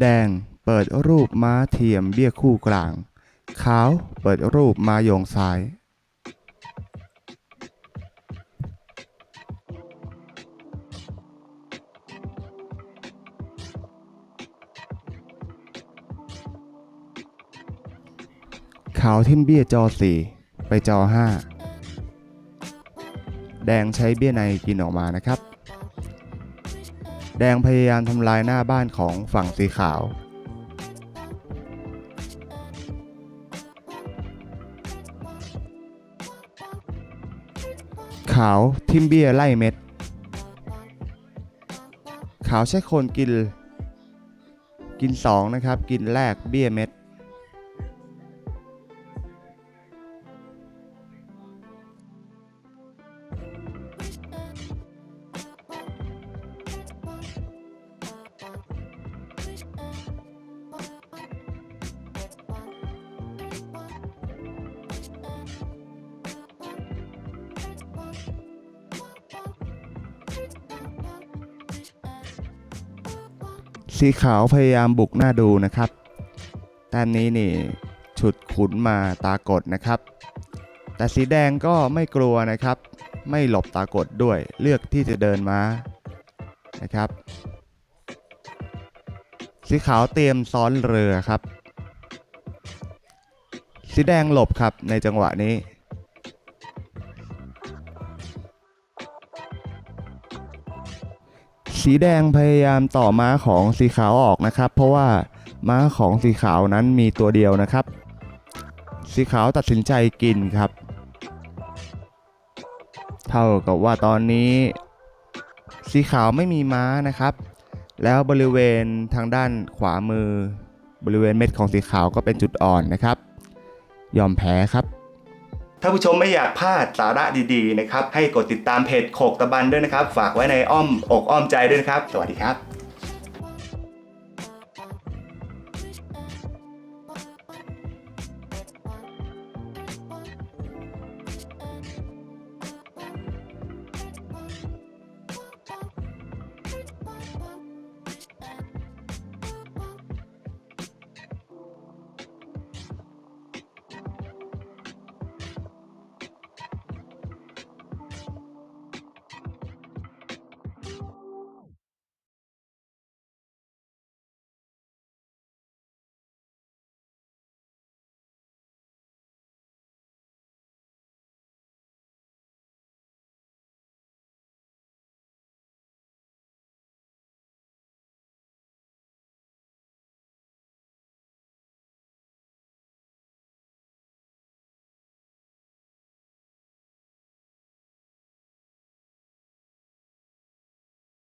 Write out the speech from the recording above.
แดงเปิดรูปม้าเทียมเบี้ยคู่กลาง ขาวเปิดรูปม้าโยงซ้าย ขาวทิมเบี้ยจอ4ไปจอ5แดงใช้เบี้ยในกินออกมานะครับ แดงพยายามทำลายหน้าบ้านของฝั่งสีขาว ขาวทิมเบียไล่เม็ด ขาวใช้คนกิน กิน 2 นะครับ กินแรกเบี้ยเม็ด สีขาวพยายามบุกหน้าดูนะครับ แต้มนี้นี่ฉุดขุนมาตากดนะครับ แต่สีแดงก็ไม่กลัวนะครับ ไม่หลบตากดด้วยเลือกที่จะเดินมานะครับ สีขาวเตรียมซ้อนเรือครับ สีแดงหลบครับในจังหวะนี้ สีแดงพยายามต่อม้าของสีขาวออกนะครับ เพราะว่าม้าของสีขาวนั้นมีตัวเดียวนะครับ สีขาวตัดสินใจกินครับ เท่ากับว่าตอนนี้ สีขาวไม่มีม้านะครับ แล้วบริเวณทางด้านขวามือ บริเวณเม็ดของสีขาวก็เป็นจุดอ่อนนะครับ ยอมแพ้ครับ ถ้าผู้ชมไม่อยากพลาดสาระดีๆนะครับ ให้กดติดตามเพจโขกตะบันด้วยนะครับ ฝากไว้ในอ้อมอกอ้อมใจด้วยนะครับ สวัสดีครับ